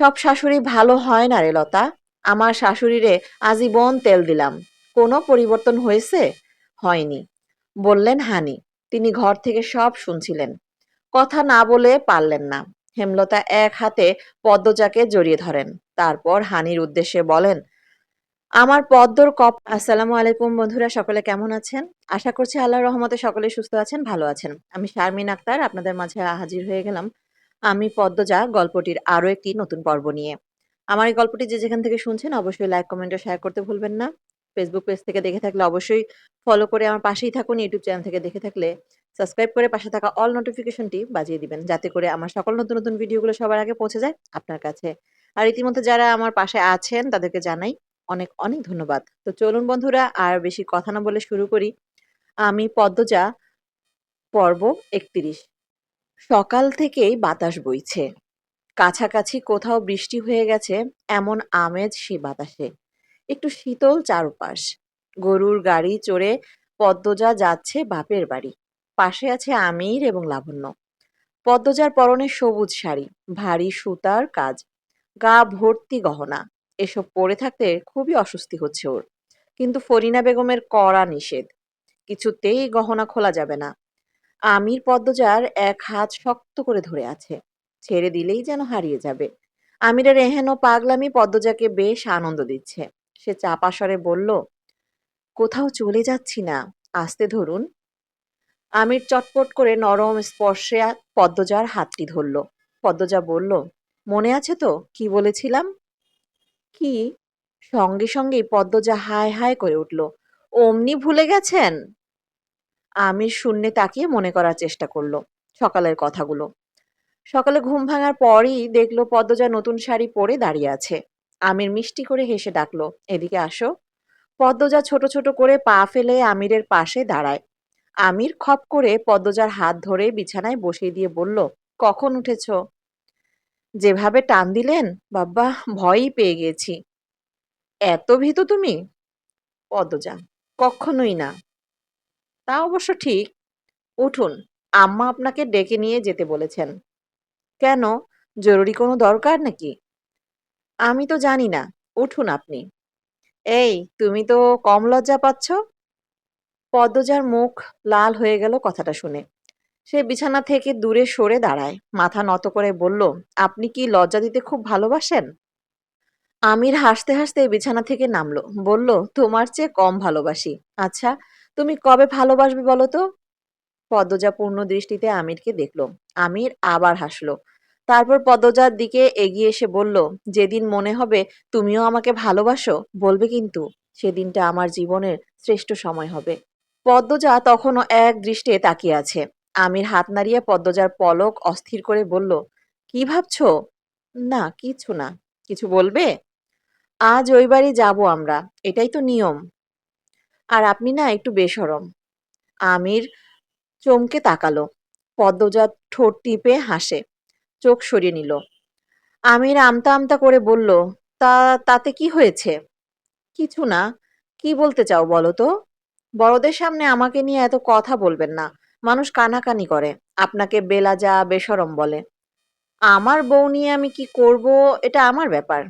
সব শাশুড়ি ভালো হয় না রে লতা। আমার শাশুড়িরে আজীবন তেল দিলাম। কোনো পরিবর্তন হয়েছে? হয়নি। বললেন, হানি, তিনি ঘর থেকে সব শুনছিলেন। কথা না বলে পারলেন না। হেমলতা এক হাতে পদ্মজাকে জড়িয়ে ধরেন। তারপর হানির উদ্দেশ্যে বলেন, আমার পদ্মর কপ আসসালামু আলাইকুম বন্ধুরা, সকলে কেমন আছেন? আশা করছি আল্লাহ রহমতে সকলে সুস্থ আছেন, ভালো আছেন। আমি শারমিন আক্তার, আপনাদের মাঝে হাজির হয়ে গেলাম আমি পদ্মজা, গল্পটির আরও একটি নতুন পর্ব নিয়ে। আমার এই গল্পটি যে যেখান থেকে শুনছেন, অবশ্যই লাইক, কমেন্ট শেয়ার করতে ভুলবেন না। ফেসবুক পেজ থেকে দেখে থাকলে অবশ্যই ফলো করে আমার পাশেই থাকুন ইউটিউব চ্যানেল থেকে দেখে থাকলে সাবস্ক্রাইব করে পাশে থাকা অল নোটিফিকেশনটি বাজিয়ে দিবেন, যাতে করে আমার সকল নতুন নতুন ভিডিওগুলো সবার আগে পৌঁছে যায় আপনার কাছে। আর ইতিমধ্যে যারা আমার পাশে আছেন, তাদেরকে জানাই অনেক অনেক ধন্যবাদ। তো চলুন বন্ধুরা, আর বেশি কথা না বলে শুরু করি। আমি পদ্মজা, পর্ব একত্রিশ। সকাল থেকেই বাতাস বইছে। কাছাকাছি কোথাও বৃষ্টি হয়ে গেছে, এমন আমেজ সে বাতাসে। একটু শীতল চারপাশ। গরুর গাড়ি চড়ে পদ্মজা যাচ্ছে বাপের বাড়ি। পাশে আছে আমির এবং লাবণ্য। পদ্মজার পরনে সবুজ শাড়ি, ভারী সুতার কাজ। গা ভর্তি গহনা। এসব পরে থাকতে খুবই অস্বস্তি হচ্ছে ওর। কিন্তু ফরিনা বেগমের কড়া নিষেধ। কিছুতেই গহনা খোলা যাবে না। আমির পদ্মজার এক হাত শক্ত করে ধরে আছে। ছেড়ে দিলেই যেন হারিয়ে যাবে। আমিরের এহেন পাগলামি পদ্মজাকে বেশ আনন্দ দিচ্ছে। সে চাপা স্বরে বলল, কোথাও চলে যাচ্ছি না, আসতে ধরুন। আমির চটপট করে নরম স্পর্শে পদ্মজার হাতটি ধরল। পদ্মজা বলল, মনে আছে তো, কি বলেছিলাম? কি? সঙ্গে সঙ্গেই পদ্মজা হায় হায় করে উঠল, অমনি ভুলে গেছেন? আমির শূন্যে তাকিয়ে মনে করার চেষ্টা করল সকালের কথাগুলো। সকালে ঘুম ভাঙার পরই দেখল পদ্মজা নতুন শাড়ি পরে দাঁড়িয়ে আছে। আমির মিষ্টি করে হেসে ডাকলো, এদিকে আসো। পদ্মজা ছোট ছোট করে পা ফেলে আমিরের পাশে দাঁড়ায়। আমির খপ করে পদ্মজার হাত ধরে বিছানায় বসিয়ে দিয়ে বলল, কখন উঠেছ? যেভাবে টান দিলেন বাবা ভয়ই পেয়ে গেছি। এত ভীত তুমি? পদ্মজা, কখনোই না। তা অবশ্য ঠিক। উঠুন, আম্মা আপনাকে ডেকে নিয়ে যেতে বলেছেন। কেন, জরুরি কোনো দরকার নাকি? আমি তো জানি না, উঠুন আপনি। এই, তুমি তো কম লজ্জা পাচ্ছ? পদ্মজার মুখ লাল হয়ে গেল কথাটা শুনে। সে বিছানা থেকে দূরে সরে দাঁড়ায়। মাথা নত করে বলল, আপনি কি লজ্জা দিতে খুব ভালোবাসেন? আমির হাসতে হাসতে বিছানা থেকে নামলো। বলল, তোমার চেয়ে কম ভালোবাসি। আচ্ছা তুমি কবে ভালোবাসবে বলো তো? পদ্মজা পূর্ণ দৃষ্টিতে আমিরকে দেখল। আমির আবার হাসলো। তারপর পদ্মজার দিকে এগিয়ে এসে বলল, যেদিন মনে হবে তুমিও আমাকে ভালোবাসো, বলবে কিন্তু সেদিনটা আমার জীবনের শ্রেষ্ঠ সময় হবে। পদ্মজা তখনও এক দৃষ্টে তাকিয়ে আছে। আমির হাত নাড়িয়ে পদ্মজার পলক অস্থির করে বলল, কি ভাবছ? না কিছু না। কিছু বলবে? আজ ওই বাড়ি যাব আমরা। এটাই তো নিয়ম। আর আপনি না একটু বেসরম। আমির চমকে তাকালো। পদ্মজা ঠোঁট টিপে হাসে। চোখ সরিয়ে নিল। আমির আমতা আমতা করে বলল, তা, তাতে কি হয়েছে? কিছু না। কি বলতে চাও বলো তো? বড়দের সামনে আমাকে নিয়ে এত কথা বলবেন না। মানুষ কানাকানি করে। আপনাকে বেলাজা বেসরম বলে। আমার বউ নিয়ে আমি কি করব এটা আমার ব্যাপার।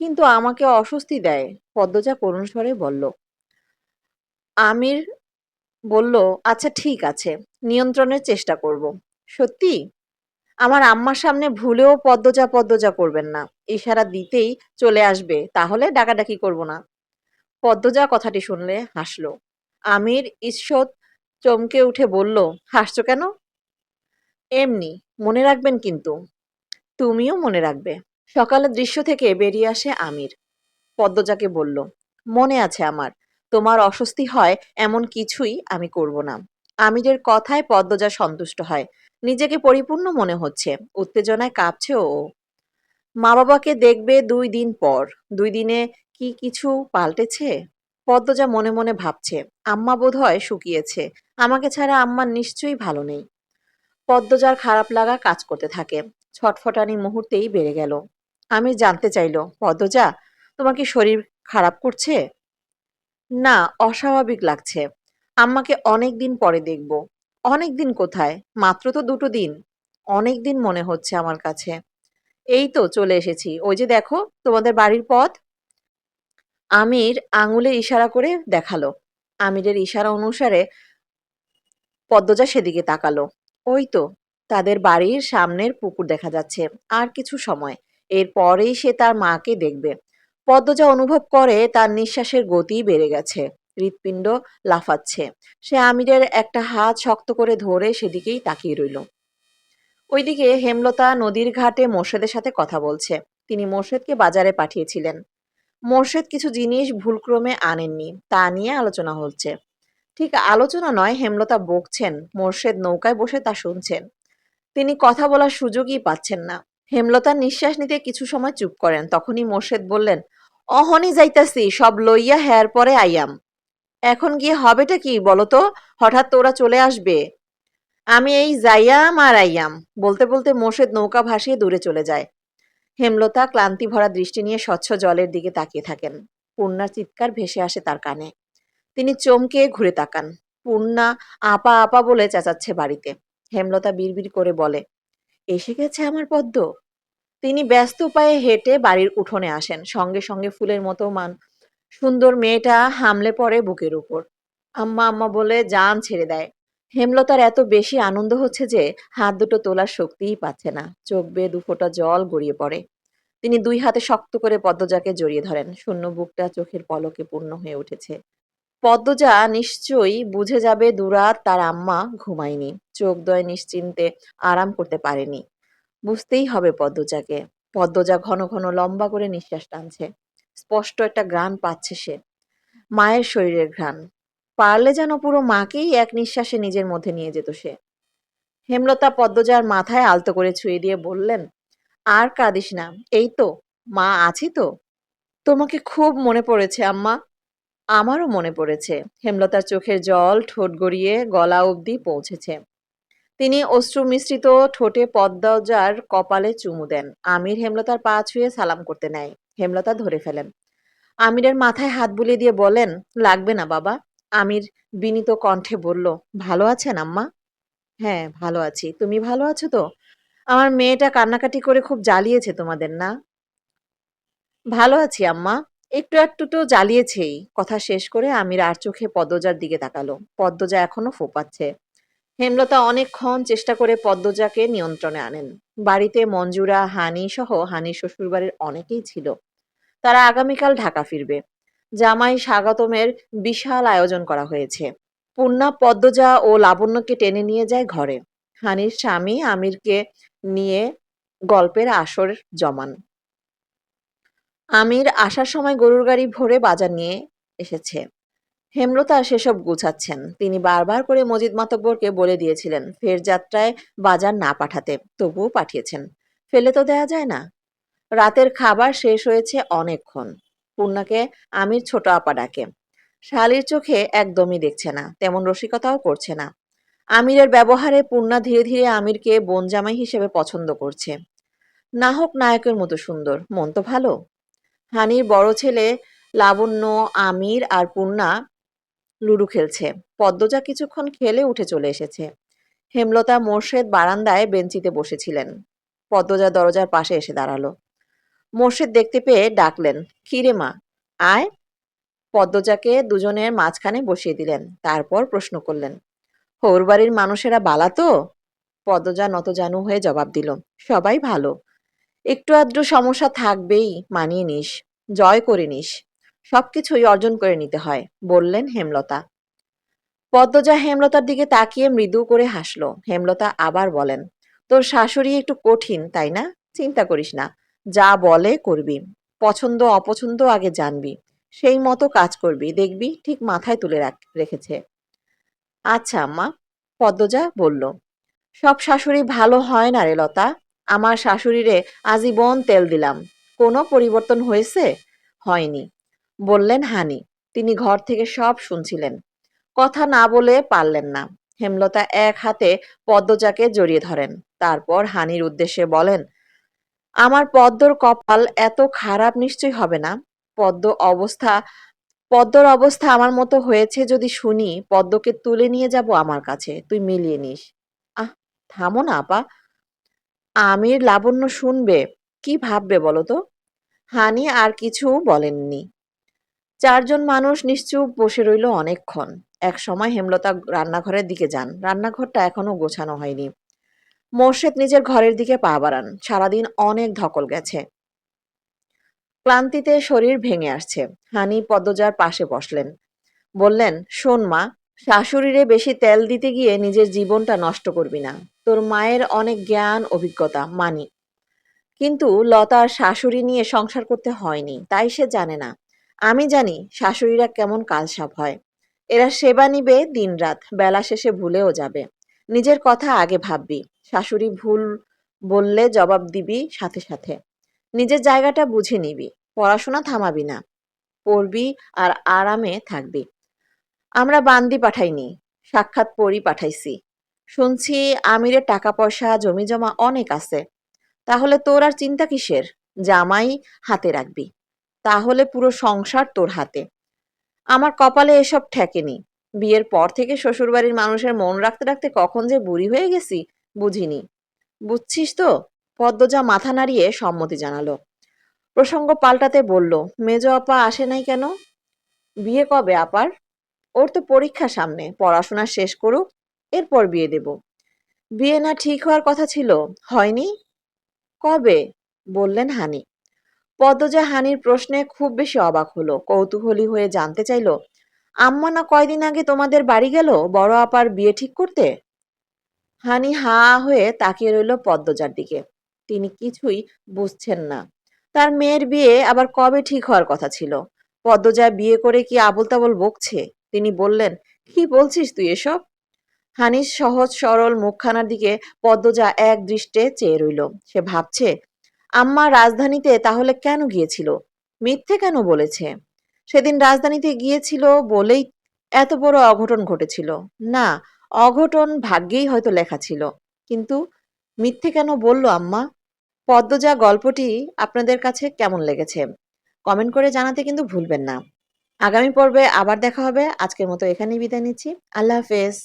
কিন্তু আমাকে অস্বস্তি দেয়। পদ্মজা করুণ স্বরে বলল আমির বলল আচ্ছা ঠিক আছে, নিয়ন্ত্রণের চেষ্টা করব। সত্যি? আমার আম্মার সামনে ভুলেও পদ্মজা পদ্মজা করবেন না, ইশারা দিতেই চলে আসবে, তাহলে ডাকাডাকি করব না। পদ্মজা কথাটি শুনলে হাসলো। আমির ঈষৎ চমকে উঠে বলল, হাসছো কেন? এমনি, মনে রাখবেন কিন্তু, তুমিও মনে রাখবে। সকালের দৃশ্য থেকে বেরিয়ে আসে আমির। পদ্মজাকে বলল, মনে আছে আমার তোমার অস্বস্তি হয়, এমন কিছুই আমি করব না। আমিরের কথায় পদ্মজা সন্তুষ্ট হয়। নিজেকে পরিপূর্ণ মনে হচ্ছে। উত্তেজনায় কাঁপছে ও। মা বাবাকে দেখবে দুই দিন পর। দুই দিনে কি কিছু পাল্টেছে? পদ্মজা মনে মনে ভাবছে। আম্মা বোধ হয় শুকিয়েছে। আমাকে ছাড়া আম্মার নিশ্চয়ই ভালো নেই। পদ্মজার খারাপ লাগা কাজ করতে থাকে। ছটফটানি মুহূর্তেই বেড়ে গেল। আমি জানতে চাইল, পদ্মজা, তোমার কি শরীর খারাপ করছে? না, অস্বাভাবিক লাগছে। আম্মাকে অনেক দিন পরে দেখব। অনেক দিন কোথায়? মাত্র তো দুটো দিন। অনেক দিন মনে হচ্ছে আমার কাছে। এই তো চলে এসেছি। ওই যে দেখো, তোমাদের বাড়ির পথ। আমির আঙুলে ইশারা করে দেখাল। আমিরের ইশারা অনুসারে পদ্মজা সেদিকে তাকালো। ওই তো, তাদের বাড়ির সামনের পুকুর দেখা যাচ্ছে। আর কিছু সময়। এরপরেই সে তার মাকে দেখবে। পদ্মজা অনুভব করে তার নিঃশ্বাসের গতি বেড়ে গেছে। হৃৎপিণ্ড লাফাচ্ছে। সে আমিরের একটা হাত শক্ত করে ধরে সেদিকেই তাকিয়ে রইল। ওইদিকে হেমলতা নদীর ঘাটে মোর্শেদের সাথে কথা বলছে। তিনি মোর্শেদকে বাজারে পাঠিয়েছিলেন। মোর্শেদ কিছু জিনিস ভুলক্রমে আনেননি, তা নিয়ে আলোচনা হচ্ছে। ঠিক আলোচনা নয়, হেমলতা বকছেন। মোর্শেদ নৌকায় বসে তা শুনছেন। তিনি কথা বলার সুযোগই পাচ্ছেন না। হেমলতার নিঃশ্বাস নিতে কিছু সময় চুপ করেন। তখনই মোর্শেদ বললেন অহনি যাইতাছি, সব লইয়া হ্যার পরে আইয়াম। এখন গিয়ে হবেটা কি বলতো? হঠাৎ তোরা চলে আসবে। আমি এই যাইয়াম আর আইয়াম, বলতে বলতে মোর্শেদ নৌকা ভাসিয়ে দূরে চলে যায়। হেমলতা ক্লান্তি ভরা দৃষ্টি নিয়ে স্বচ্ছ জলের দিকে তাকিয়ে থাকেন। পূর্ণার চিৎকার ভেসে আসে তার কানে। তিনি চমকে ঘুরে তাকান। পূর্ণা আপা আপা বলে চেঁচাচ্ছে বাড়িতে। হেমলতা বিড়বিড় করে বলে, এসে গেছে আমার পদ্ম? তিনি ব্যস্ত পায়ে হেঁটে বাড়ির উঠোনে আসেন। সঙ্গে সঙ্গে ফুলের মতো মান সুন্দর মেয়েটা হামলে পড়ে বুকের উপর। আম্মা আম্মা বলে জান ছেড়ে দেয়। হেমলতার এত বেশি আনন্দ হচ্ছে যে হাত দুটো তোলার শক্তিই পাচ্ছে না। চোখ বেয়ে দুফোঁটা জল গড়িয়ে পড়ে। তিনি দুই হাতে শক্ত করে পদ্মজাকে জড়িয়ে ধরেন। শূন্য বুকটা চোখের পলকে পূর্ণ হয়ে উঠেছে। পদ্মজা নিশ্চয়ই বুঝে যাবে দুরাত তার আম্মা ঘুমায়নি। চোখদয় নিশ্চিন্তে আরাম করতে পারেনি। বুঝতেই হবে পদ্মজাকে। পদ্মজা ঘন ঘন লম্বা করে নিঃশ্বাস টানছে। স্পষ্ট একটা ঘ্রাণ পাচ্ছে সে। মায়ের শরীরের ঘ্রাণ। পারলে যেন পুরো মাকেই এক নিঃশ্বাসে নিজের মধ্যে নিয়ে যেত সে। হেমলতা পদ্মজার মাথায় আলতো করে ছুঁয়ে দিয়ে বললেন, আর কাঁদিস না। এই তো, মা আছি তো? তোমাকে খুব মনে পড়েছে, আম্মা। আমারও মনে পড়েছে। হেমলতার চোখের জল ঠোঁট গড়িয়ে গলা অবধি পৌঁছেছে। তিনি অশ্রু মিশ্রিত ঠোঁটে পদ্মজার কপালে চুমু দেন। আমির হেমলতার পা ছুঁয়ে সালাম করতে নেয়। হেমলতা ধরে ফেলেন। আমিরের মাথায় হাত বুলিয়ে দিয়ে বলেন, লাগবে না বাবা। আমির বিনীত কণ্ঠে বলল, ভালো আছেন আম্মা? হ্যাঁ ভালো আছি। তুমি ভালো আছো তো? আমার মেয়েটা কান্নাকাটি করে খুব জ্বালিয়েছে তোমাদের, না? ভালো আছি আম্মা। একটু একটু তো জ্বালিয়েছেই। কথা শেষ করে আমির আর চোখে পদ্মজার দিকে তাকালো। পদ্মজা এখনও ফোপাচ্ছে। হেমলতা অনেকক্ষণ চেষ্টা করে পদ্মজাকে নিয়ন্ত্রণে আনেন। বাড়িতে মঞ্জুরা, হানি সহ হানির শ্বশুরবাড়ির অনেকেই ছিল। তারা আগামীকাল ঢাকা ফিরবে। জামাই স্বাগতমের বিশাল আয়োজন করা হয়েছে। পূর্ণা পদ্মজা ও লাবণ্যকে টেনে নিয়ে যায় ঘরে। হানির স্বামী আমিরকে নিয়ে গল্পের আসর জমান। আমির আসার সময় গরুর গাড়ি ভরে বাজার নিয়ে এসেছে। হেমলতা সেসব গুছাচ্ছেন। তিনি বারবার করে মজিদ মাতব্বরকে বলে দিয়েছিলেন, ফের যাত্রায় বাজার না পাঠাতে। তবুও পাঠিয়েছেন। ফেলে তো দেয়া যায় না। রাতের খাবার শেষ হয়েছে অনেকক্ষণ। পূর্ণাকে আমির ছোট আপা ডাকে। শালির চোখে একদমই দেখছে না, তেমন রসিকতাও করছে না। আমিরের ব্যবহারে পূর্ণা ধীরে ধীরে আমিরকে বনজামাই হিসেবে পছন্দ করছে। না হোক নায়কের মতো সুন্দর, মন তো ভালো। হানির বড় ছেলে লাবণ্য, আমির আর পূর্ণা লুডু খেলছে। পদ্মজা কিছুক্ষণ খেলে উঠে চলে এসেছে। হেমলতা মোর্শেদ বারান্দায় বেঞ্চিতে বসেছিলেন। পদ্মজা দরজার পাশে এসে দাঁড়াল। মোর্শেদ দেখতে পেয়ে ডাকলেন কিরে মা? আয়। পদ্মজাকে দুজনের মাঝখানে বসিয়ে দিলেন, তারপর প্রশ্ন করলেন হৌর বাড়ির মানুষেরা বালা তো? পদ্মজা নতজানু হয়ে জবাব দিল, সবাই ভালো। একটু আধটু সমস্যা থাকবেই, মানিয়ে নিস। জয় করে নিস। সবকিছুই অর্জন করে নিতে হয়, বললেন হেমলতা। পদ্মজা হেমলতার দিকে তাকিয়ে মৃদু করে হাসল। হেমলতা আবার বলেন, তোর শাশুড়ি একটু কঠিন, তাই না? চিন্তা করিস না, যা বলে করবি। পছন্দ, অপছন্দ আগে জানবি। সেই মতো কাজ করবি, দেখবি ঠিক মাথায় তুলে রাখ- রেখেছে। আচ্ছা আম্মা, পদ্মজা বলল, সব শাশুড়ি ভালো হয় না রে লতা? আমার শাশুড়িরে আজীবন তেল দিলাম। কোনো পরিবর্তন হয়েছে? হয়নি। বললেন, হানি, তিনি ঘর থেকে সব শুনছিলেন। কথা না বলে পারলেন না। হেমলতা এক হাতে পদ্মজাকে জড়িয়ে ধরেন। তারপর হানির উদ্দেশ্যে বলেন, আমার পদ্মর কপাল এত খারাপ নিশ্চয়ই হবে না? পদ্ম অবস্থা, পদ্মর অবস্থা আমার মতো হয়েছে যদি শুনি, পদ্মকে তুলে নিয়ে যাব আমার কাছে। তুই মিলিয়ে নিস। আহ, থামো না, আপা। আমির লাবণ্য শুনবে, কি ভাববে বলো তো? হানি আর কিছু বলেননি। চারজন মানুষ নিশ্চুপ বসে রইল অনেকক্ষণ। এক সময় হেমলতা রান্নাঘরের দিকে যান। রান্নাঘরটা এখনও গোছানো হয়নি। মোর্শেদ নিজের ঘরের দিকে পা বাড়ান। সারাদিন অনেক ধকল গেছে। ক্লান্তিতে শরীর ভেঙে আসছে। হানি পদ্মজার পাশে বসলেন। বললেন, শোন মা, শাশুড়িরে বেশি তেল দিতে গিয়ে নিজের জীবনটা নষ্ট করবি না। তোর মায়ের অনেক জ্ঞান, অভিজ্ঞতা, মানি। কিন্তু লতার শাশুড়ি নিয়ে সংসার করতে হয়নি, তাই সে জানে না। আমি জানি শাশুড়িরা কেমন কালসাপ হয়। এরা সেবা নিবে দিনরাত, বেলা শেষে ভুলেও যাবে। নিজের কথা আগে ভাববি। শাশুড়ি ভুল বললে জবাব দিবি সাথে সাথে। নিজের জায়গাটা বুঝে নিবি। পড়াশোনা থামাবি না। পড়বি আর আরামে থাকবি। আমরা বান্দি পাঠাইনি, সাক্ষাৎ পড়ি পাঠাইছি। শুনছি আমিরের টাকা পয়সা জমি জমা অনেক আছে। তাহলে তোর আর চিন্তা কিসের? জামাই হাতে রাখবি। তাহলে পুরো সংসার তোর হাতে। আমার কপালে এসব ঠেকেনি। বিয়ের পর থেকে শ্বশুরবাড়ির মানুষের মন রাখতে রাখতে কখন যে বুড়ি হয়ে গেছি, বুঝিনি। বুঝছিস তো? পদ্মজা মাথা নাড়িয়ে সম্মতি জানালো। প্রসঙ্গ পাল্টাতে বলল, মেজ আপা আসে নাই কেন? বিয়ে কবে আপার? ওর তো পরীক্ষা সামনে, পড়াশোনা শেষ করুক, এরপর বিয়ে দেব। বিয়ে না ঠিক হওয়ার কথা ছিল, হয়নি? কবে? বললেন হানি পদ্মজা হানির প্রশ্নে খুব বেশি অবাক হলো। কৌতূহলী হয়ে জানতে চাইল, আম্মা না কয়দিন আগে তোমাদের বাড়ি গেল? বড় আপার বিয়ে ঠিক করতে? হানি হা হয়ে তাকিয়ে রইল পদ্মজার দিকে। তিনি কিছুই বুঝছেন না। তার মেয়ের বিয়ে আবার কবে ঠিক হওয়ার কথা ছিল? পদ্মজা বিয়ে করে কি আবল তাবল বকছে? তিনি বললেন, কি বলছিস তুই এসব? হানির সহজ সরল মুখখানার দিকে পদ্মজা এক দৃষ্টে চেয়ে রইল। সে ভাবছে আম্মা রাজধানীতে তাহলে কেন গিয়েছিল? মিথ্যে কেন বলেছে? সেদিন রাজধানীতে গিয়েছিল বলেই এত বড় অঘটন ঘটেছিল। না, অঘটন ভাগ্যেই হয়তো লেখা ছিল। কিন্তু মিথ্যে কেন বলল আম্মা? পদ্মজা গল্পটি আপনাদের কাছে কেমন লেগেছে? কমেন্ট করে জানাতে কিন্তু ভুলবেন না। আগামী পর্বে আবার দেখা হবে। আজকের মতো এখানেই বিদায় নিচ্ছি। আল্লাহ হাফেজ।